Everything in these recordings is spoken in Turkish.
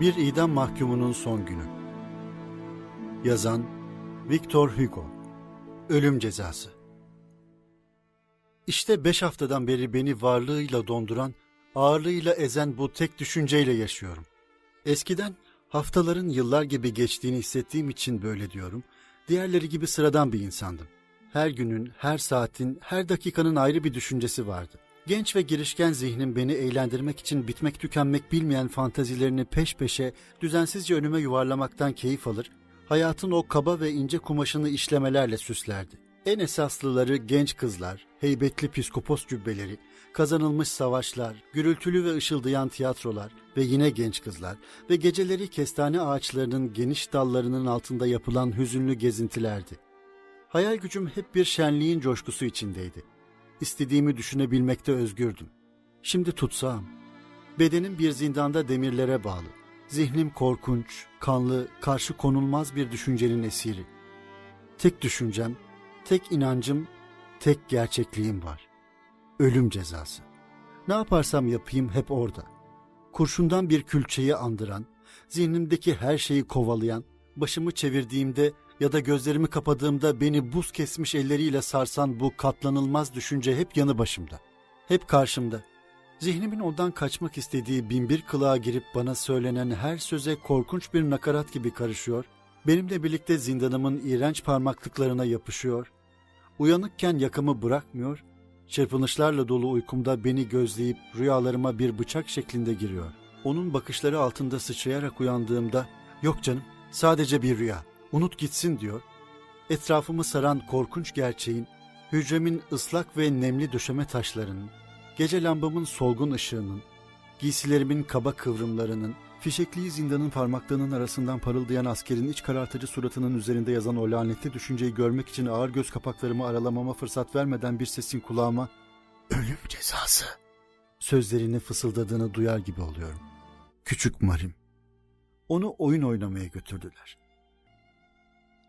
Bir idam mahkumunun son günü. Yazan Victor Hugo. Ölüm cezası. İşte beş haftadan beri beni varlığıyla donduran, ağırlığıyla ezen bu tek düşünceyle yaşıyorum. Eskiden haftaların yıllar gibi geçtiğini hissettiğim için böyle diyorum. Diğerleri gibi sıradan bir insandım. Her günün, her saatin, her dakikanın ayrı bir düşüncesi vardı. Genç ve girişken zihnim beni eğlendirmek için bitmek tükenmek bilmeyen fantazilerini peş peşe düzensizce önüme yuvarlamaktan keyif alır, hayatın o kaba ve ince kumaşını işlemelerle süslerdi. En esaslıları genç kızlar, heybetli piskopos cübbeleri, kazanılmış savaşlar, gürültülü ve ışıldayan tiyatrolar ve yine genç kızlar ve geceleri kestane ağaçlarının geniş dallarının altında yapılan hüzünlü gezintilerdi. Hayal gücüm hep bir şenliğin coşkusu içindeydi. İstediğimi düşünebilmekte özgürdüm. Şimdi tutsam, bedenim bir zindanda demirlere bağlı. Zihnim korkunç, kanlı, karşı konulmaz bir düşüncenin esiri. Tek düşüncem, tek inancım, tek gerçekliğim var. Ölüm cezası. Ne yaparsam yapayım hep orada. Kurşundan bir külçeyi andıran, zihnimdeki her şeyi kovalayan, başımı çevirdiğimde ya da gözlerimi kapadığımda beni buz kesmiş elleriyle sarsan bu katlanılmaz düşünce hep yanı başımda. Hep karşımda. Zihnimin ondan kaçmak istediği binbir kılığa girip bana söylenen her söze korkunç bir nakarat gibi karışıyor, benimle birlikte zindanımın iğrenç parmaklıklarına yapışıyor, uyanıkken yakamı bırakmıyor, çırpınışlarla dolu uykumda beni gözleyip rüyalarıma bir bıçak şeklinde giriyor. Onun bakışları altında sıçrayarak uyandığımda, yok canım sadece bir rüya, unut gitsin diyor. Etrafımı saran korkunç gerçeğin, hücremin ıslak ve nemli döşeme taşlarının, gece lambamın solgun ışığının, giysilerimin kaba kıvrımlarının, fişekliği zindanın parmaklarının arasından parıldayan askerin iç karartıcı suratının üzerinde yazan o lanetli düşünceyi görmek için ağır göz kapaklarımı aralamama fırsat vermeden bir sesin kulağıma ''Ölüm cezası'' sözlerini fısıldadığını duyar gibi oluyorum. Küçük Marim. Onu oyun oynamaya götürdüler.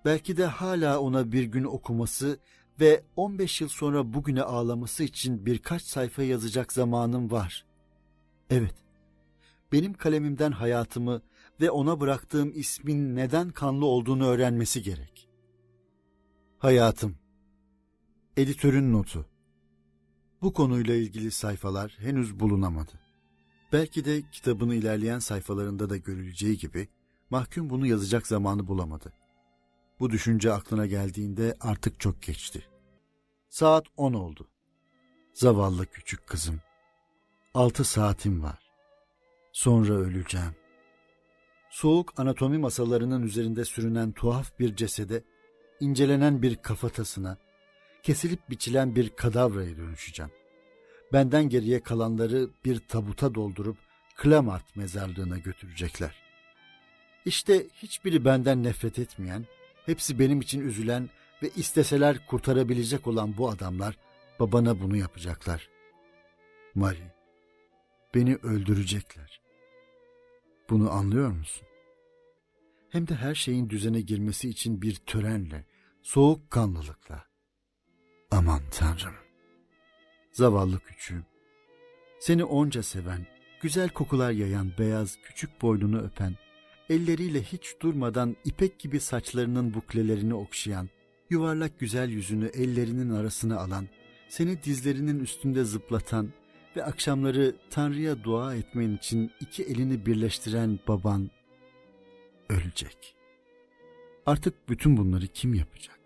Belki de hala ona bir gün okuması ve 15 yıl sonra bugüne ağlaması için birkaç sayfa yazacak zamanım var. Evet, benim kalemimden hayatımı ve ona bıraktığım ismin neden kanlı olduğunu öğrenmesi gerek. Hayatım Editörün notu Bu konuyla ilgili sayfalar henüz bulunamadı. Belki de kitabın ilerleyen sayfalarında da görüleceği gibi mahkum bunu yazacak zamanı bulamadı. Bu düşünce aklına geldiğinde artık çok geçti. Saat on oldu. Zavallı küçük kızım. Altı saatim var. Sonra öleceğim. Soğuk anatomi masalarının üzerinde sürünen tuhaf bir cesede, incelenen bir kafatasına, kesilip biçilen bir kadavraya dönüşeceğim. Benden geriye kalanları bir tabuta doldurup Klamart mezarlığına götürecekler. İşte hiçbiri benden nefret etmeyen, hepsi benim için üzülen ve isteseler kurtarabilecek olan bu adamlar babana bunu yapacaklar. Mari, beni öldürecekler. Bunu anlıyor musun? Hem de her şeyin düzene girmesi için bir törenle, soğukkanlılıkla. Aman Tanrım. Zavallı küçüğüm. Seni onca seven, güzel kokular yayan beyaz küçük boynunu öpen, elleriyle hiç durmadan ipek gibi saçlarının buklelerini okşayan, yuvarlak güzel yüzünü ellerinin arasına alan, seni dizlerinin üstünde zıplatan ve akşamları Tanrı'ya dua etmen için iki elini birleştiren baban ölecek. Artık bütün bunları kim yapacak?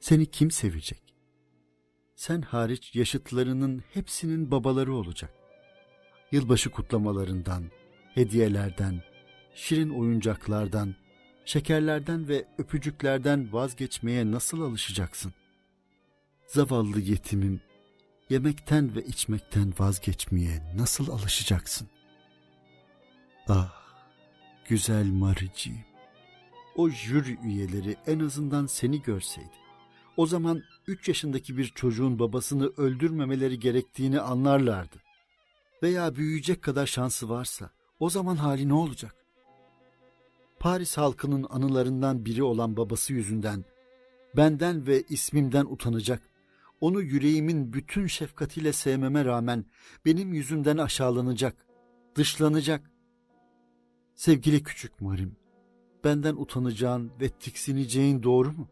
Seni kim sevecek? Sen hariç yaşıtlarının hepsinin babaları olacak. Yılbaşı kutlamalarından, hediyelerden, şirin oyuncaklardan, şekerlerden ve öpücüklerden vazgeçmeye nasıl alışacaksın? Zavallı yetimim, yemekten ve içmekten vazgeçmeye nasıl alışacaksın? Ah, güzel Marici, o jüri üyeleri en azından seni görseydi. O zaman üç yaşındaki bir çocuğun babasını öldürmemeleri gerektiğini anlarlardı. Veya büyüyecek kadar şansı varsa o zaman hali ne olacak? Paris halkının anılarından biri olan babası yüzünden benden ve ismimden utanacak. Onu yüreğimin bütün şefkatiyle sevmeme rağmen benim yüzümden aşağılanacak, dışlanacak. Sevgili küçük Marim, benden utanacağın ve tiksineceğin doğru mu?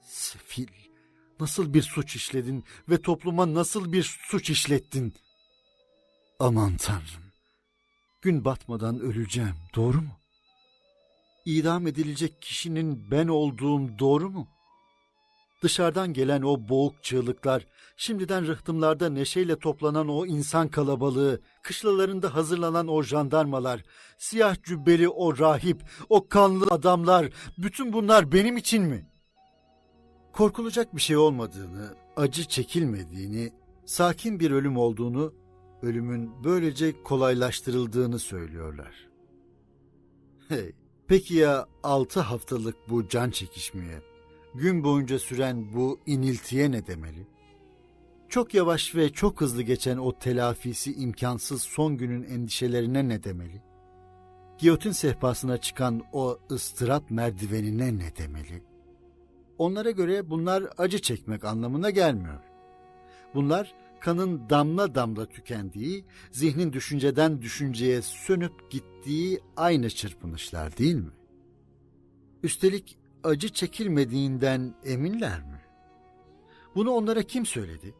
Sefil, nasıl bir suç işledin ve topluma nasıl bir suç işlettin? Aman tanrım, gün batmadan öleceğim, doğru mu? İdam edilecek kişinin ben olduğum doğru mu? Dışarıdan gelen o boğuk çığlıklar, şimdiden rıhtımlarda neşeyle toplanan o insan kalabalığı, kışlalarında hazırlanan o jandarmalar, siyah cübbeli o rahip, o kanlı adamlar, bütün bunlar benim için mi? Korkulacak bir şey olmadığını, acı çekilmediğini, sakin bir ölüm olduğunu, ölümün böylece kolaylaştırıldığını söylüyorlar. Hey, peki ya altı haftalık bu can çekişmeye, gün boyunca süren bu iniltiye ne demeli? Çok yavaş ve çok hızlı geçen o telafisi imkansız son günün endişelerine ne demeli? Giyotin sehpasına çıkan o ıstırap merdivenine ne demeli? Onlara göre bunlar acı çekmek anlamına gelmiyor. Bunlar kanın damla damla tükendiği, zihnin düşünceden düşünceye sönüp gittiği aynı çırpınışlar değil mi? Üstelik acı çekilmediğinden eminler mi? Bunu onlara kim söyledi?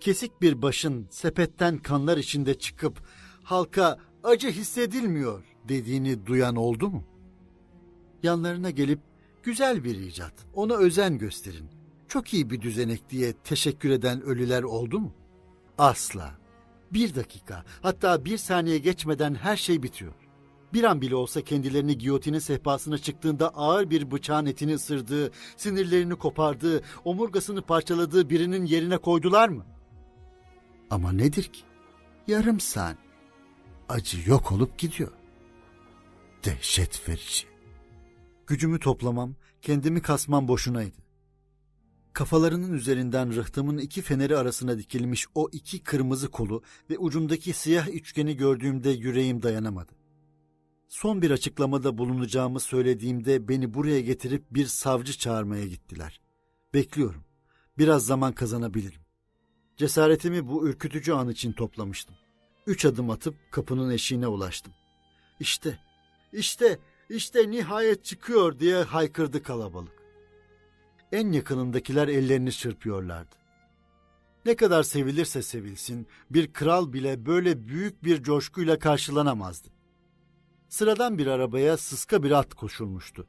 Kesik bir başın sepetten kanlar içinde çıkıp halka acı hissedilmiyor dediğini duyan oldu mu? Yanlarına gelip güzel bir icat, ona özen gösterin, çok iyi bir düzenek diye teşekkür eden ölüler oldu mu? Asla. Bir dakika, hatta bir saniye geçmeden her şey bitiyor. Bir an bile olsa kendilerini giyotinin sehpasına çıktığında ağır bir bıçağın etini ısırdığı, sinirlerini kopardığı, omurgasını parçaladığı birinin yerine koydular mı? Ama nedir ki? Yarım saniye. Acı yok olup gidiyor. Dehşet verici. Gücümü toplamam, kendimi kasmam boşunaydı. Kafalarının üzerinden rıhtımın iki feneri arasına dikilmiş o iki kırmızı kolu ve ucundaki siyah üçgeni gördüğümde yüreğim dayanamadı. Son bir açıklamada bulunacağımı söylediğimde beni buraya getirip bir savcı çağırmaya gittiler. Bekliyorum. Biraz zaman kazanabilirim. Cesaretimi bu ürkütücü an için toplamıştım. Üç adım atıp kapının eşiğine ulaştım. İşte, işte, işte nihayet çıkıyor diye haykırdı kalabalık. En yakınındakiler ellerini çırpıyorlardı. Ne kadar sevilirse sevilsin bir kral bile böyle büyük bir coşkuyla karşılanamazdı. Sıradan bir arabaya sıska bir at koşulmuştu.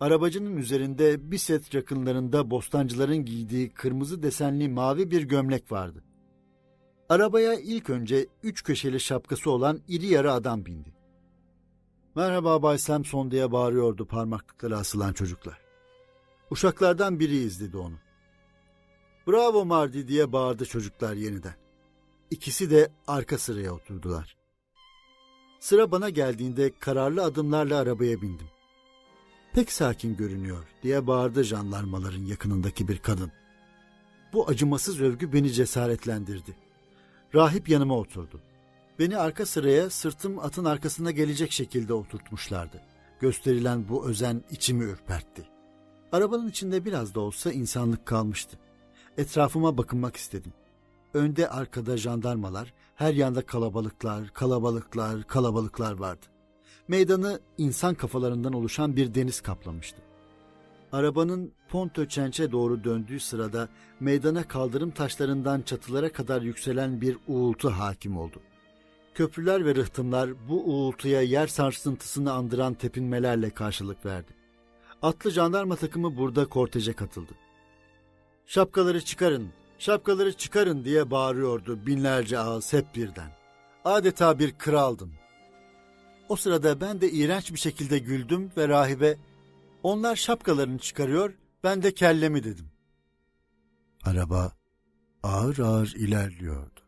Arabacının üzerinde bir set yakınlarında bostancıların giydiği kırmızı desenli mavi bir gömlek vardı. Arabaya ilk önce üç köşeli şapkası olan iri yarı adam bindi. Merhaba Bay Samson diye bağırıyordu parmaklıkları asılan çocuklar. Uşaklardan biri izledi onu. Bravo Mardi diye bağırdı çocuklar yeniden. İkisi de arka sıraya oturdular. Sıra bana geldiğinde kararlı adımlarla arabaya bindim. Pek sakin görünüyor diye bağırdı jandarmaların yakınındaki bir kadın. Bu acımasız övgü beni cesaretlendirdi. Rahip yanıma oturdu. Beni arka sıraya sırtım atın arkasına gelecek şekilde oturtmuşlardı. Gösterilen bu özen içimi ürpertti. Arabanın içinde biraz da olsa insanlık kalmıştı. Etrafıma bakınmak istedim. Önde arkada jandarmalar, her yanda kalabalıklar, kalabalıklar, kalabalıklar vardı. Meydanı insan kafalarından oluşan bir deniz kaplamıştı. Arabanın Pontöçenç'e doğru döndüğü sırada meydana kaldırım taşlarından çatılara kadar yükselen bir uğultu hakim oldu. Köprüler ve rıhtımlar bu uğultuya yer sarsıntısını andıran tepinmelerle karşılık verdi. Atlı jandarma takımı burada korteje katıldı. Şapkaları çıkarın, şapkaları çıkarın diye bağırıyordu binlerce ağız hep birden. Adeta bir kraldım. O sırada ben de iğrenç bir şekilde güldüm ve rahibe onlar şapkalarını çıkarıyor, ben de kellemi dedim. Araba ağır ağır ilerliyordu.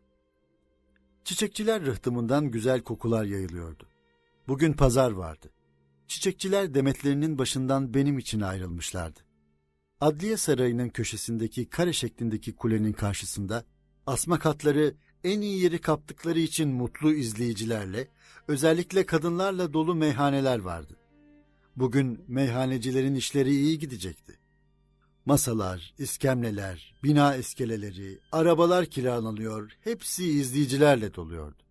Çiçekçiler rıhtımından güzel kokular yayılıyordu. Bugün pazar vardı. Çiçekçiler demetlerinin başından benim için ayrılmışlardı. Adliye Sarayı'nın köşesindeki kare şeklindeki kulenin karşısında asma katları en iyi yeri kaptıkları için mutlu izleyicilerle, özellikle kadınlarla dolu meyhaneler vardı. Bugün meyhanecilerin işleri iyi gidecekti. Masalar, iskemleler, bina iskeleleri, arabalar kiralanıyor, hepsi izleyicilerle doluyordu.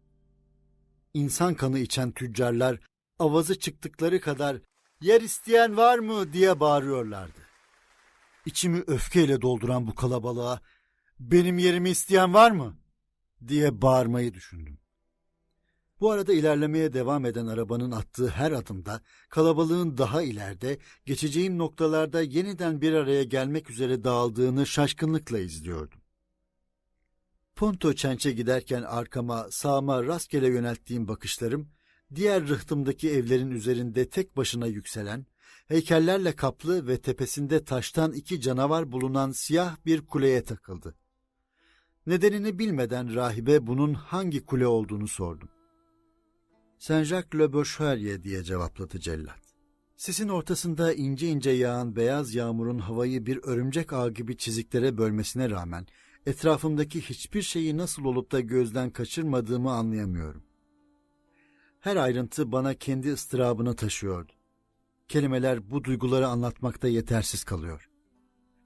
İnsan kanı içen tüccarlar avazı çıktıkları kadar yer isteyen var mı diye bağırıyorlardı. İçimi öfkeyle dolduran bu kalabalığa benim yerimi isteyen var mı diye bağırmayı düşündüm. Bu arada ilerlemeye devam eden arabanın attığı her adımda kalabalığın daha ileride geçeceğim noktalarda yeniden bir araya gelmek üzere dağıldığını şaşkınlıkla izliyordum. Ponto Çenç'e giderken arkama sağıma rastgele yönelttiğim bakışlarım diğer rıhtımdaki evlerin üzerinde tek başına yükselen, heykellerle kaplı ve tepesinde taştan iki canavar bulunan siyah bir kuleye takıldı. Nedenini bilmeden rahibe bunun hangi kule olduğunu sordum. Saint-Jacques Le Bocherier diye cevapladı cellat. Sisin ortasında ince ince yağan beyaz yağmurun havayı bir örümcek ağı gibi çiziklere bölmesine rağmen etrafımdaki hiçbir şeyi nasıl olup da gözden kaçırmadığımı anlayamıyorum. Her ayrıntı bana kendi ıstırabını taşıyordu. Kelimeler bu duyguları anlatmakta yetersiz kalıyor.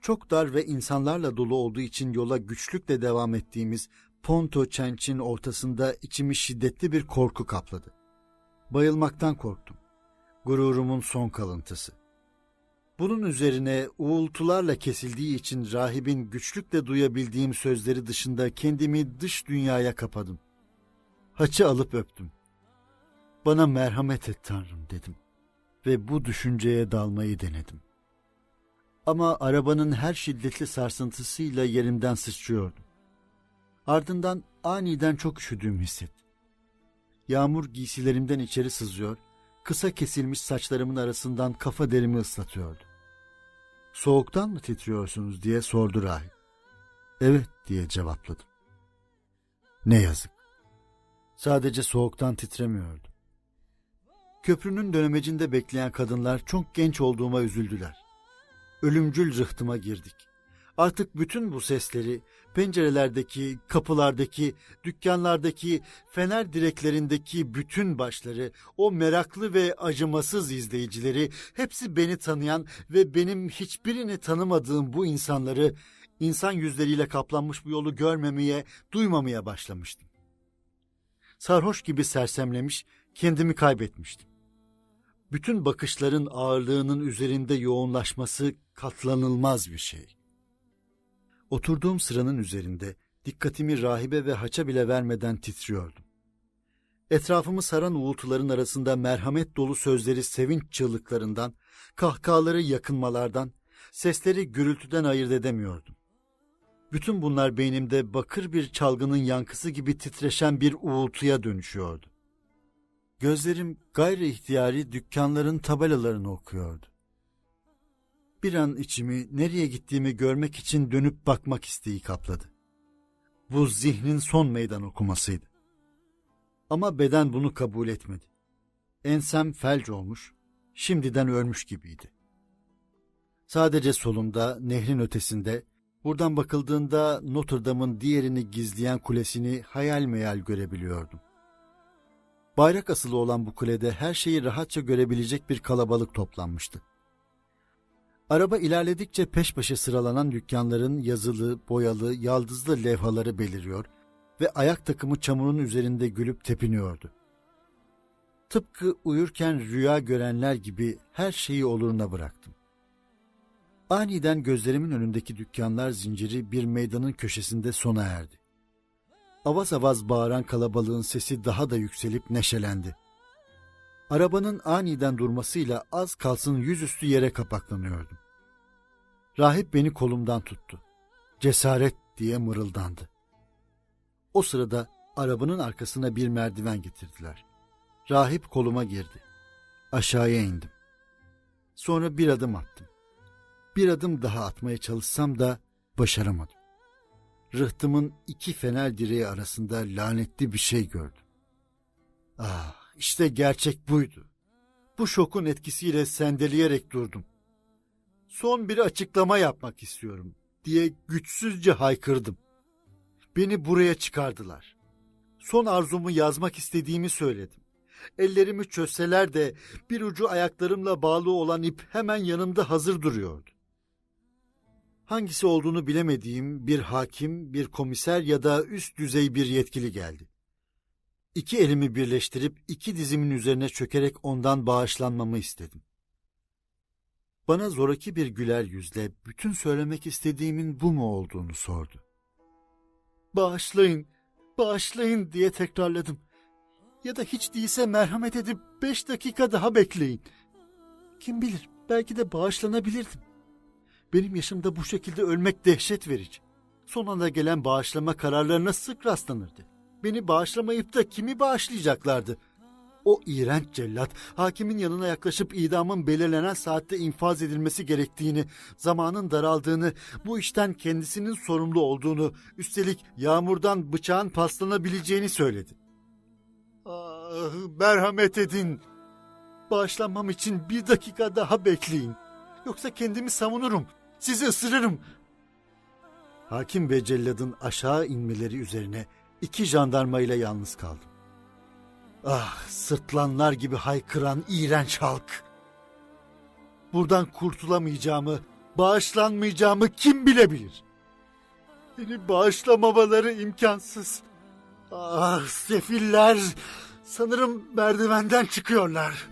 Çok dar ve insanlarla dolu olduğu için yola güçlükle devam ettiğimiz Ponto Çenç'in ortasında içimi şiddetli bir korku kapladı. Bayılmaktan korktum. Gururumun son kalıntısı. Bunun üzerine uğultularla kesildiği için rahibin güçlükle duyabildiğim sözleri dışında kendimi dış dünyaya kapadım. Haçı alıp öptüm. Bana merhamet et Tanrım dedim ve bu düşünceye dalmayı denedim. Ama arabanın her şiddetli sarsıntısıyla yerimden sıçrıyordum. Ardından aniden çok üşüdüğümü hissettim. Yağmur giysilerimden içeri sızıyor, kısa kesilmiş saçlarımın arasından kafa derimi ıslatıyordu. Soğuktan mı titriyorsunuz diye sordu rahip. Evet diye cevapladım. Ne yazık. Sadece soğuktan titremiyordum. Köprünün dönemecinde bekleyen kadınlar çok genç olduğuma üzüldüler. Ölümcül rıhtıma girdik. Artık bütün bu sesleri, pencerelerdeki, kapılardaki, dükkanlardaki, fener direklerindeki bütün başları, o meraklı ve acımasız izleyicileri, hepsi beni tanıyan ve benim hiçbirini tanımadığım bu insanları, insan yüzleriyle kaplanmış bu yolu görmemeye, duymamaya başlamıştım. Sarhoş gibi sersemlemiş, kendimi kaybetmiştim. Bütün bakışların ağırlığının üzerinde yoğunlaşması katlanılmaz bir şey. Oturduğum sıranın üzerinde dikkatimi rahibe ve haça bile vermeden titriyordum. Etrafımı saran uğultuların arasında merhamet dolu sözleri sevinç çığlıklarından, kahkahaları yakınmalardan, sesleri gürültüden ayırt edemiyordum. Bütün bunlar beynimde bakır bir çalgının yankısı gibi titreşen bir uğultuya dönüşüyordu. Gözlerim gayri ihtiyari dükkanların tabelalarını okuyordu. Bir an içimi nereye gittiğimi görmek için dönüp bakmak isteği kapladı. Bu zihnin son meydan okumasıydı. Ama beden bunu kabul etmedi. Ensem felç olmuş, şimdiden ölmüş gibiydi. Sadece solumda, nehrin ötesinde, buradan bakıldığında Notre Dame'ın diğerini gizleyen kulesini hayal meyal görebiliyordum. Bayrak asılı olan bu kulede her şeyi rahatça görebilecek bir kalabalık toplanmıştı. Araba ilerledikçe peş peşe sıralanan dükkanların yazılı, boyalı, yaldızlı levhaları beliriyor ve ayak takımı çamurun üzerinde gülüp tepiniyordu. Tıpkı uyurken rüya görenler gibi her şeyi oluruna bıraktım. Aniden gözlerimin önündeki dükkanlar zinciri bir meydanın köşesinde sona erdi. Avaz avaz bağıran kalabalığın sesi daha da yükselip neşelendi. Arabanın aniden durmasıyla az kalsın yüzüstü yere kapaklanıyordum. Rahip beni kolumdan tuttu. Cesaret diye mırıldandı. O sırada arabanın arkasına bir merdiven getirdiler. Rahip koluma girdi. Aşağıya indim. Sonra bir adım attım. Bir adım daha atmaya çalışsam da başaramadım. Rıhtımın iki fener direği arasında lanetli bir şey gördüm. Ah, işte gerçek buydu. Bu şokun etkisiyle sendeleyerek durdum. Son bir açıklama yapmak istiyorum diye güçsüzce haykırdım. Beni buraya çıkardılar. Son arzumu yazmak istediğimi söyledim. Ellerimi çözseler de bir ucu ayaklarımla bağlı olan ip hemen yanımda hazır duruyordu. Hangisi olduğunu bilemediğim bir hakim, bir komiser ya da üst düzey bir yetkili geldi. İki elimi birleştirip iki dizimin üzerine çökerek ondan bağışlanmamı istedim. Bana zoraki bir güler yüzle bütün söylemek istediğimin bu mu olduğunu sordu. Bağışlayın, bağışlayın diye tekrarladım. Ya da hiç değilse merhamet edip beş dakika daha bekleyin. Kim bilir belki de bağışlanabilirdim. Benim yaşımda bu şekilde ölmek dehşet verici. Son anda gelen bağışlama kararlarına sık rastlanırdı. Beni bağışlamayıp da kimi bağışlayacaklardı? O iğrenç cellat hakimin yanına yaklaşıp idamın belirlenen saatte infaz edilmesi gerektiğini, zamanın daraldığını, bu işten kendisinin sorumlu olduğunu, üstelik yağmurdan bıçağın paslanabileceğini söyledi. Ah, merhamet edin. Bağışlanmam için bir dakika daha bekleyin. Yoksa kendimi savunurum. Sizi ısırırım. Hakim ve celladın aşağı inmeleri üzerine iki jandarmayla yalnız kaldım. Ah, sırtlanlar gibi haykıran iğrenç halk. Buradan kurtulamayacağımı, bağışlanmayacağımı kim bilebilir? Beni bağışlamamaları imkansız. Ah, sefiller! Sanırım merdivenden çıkıyorlar.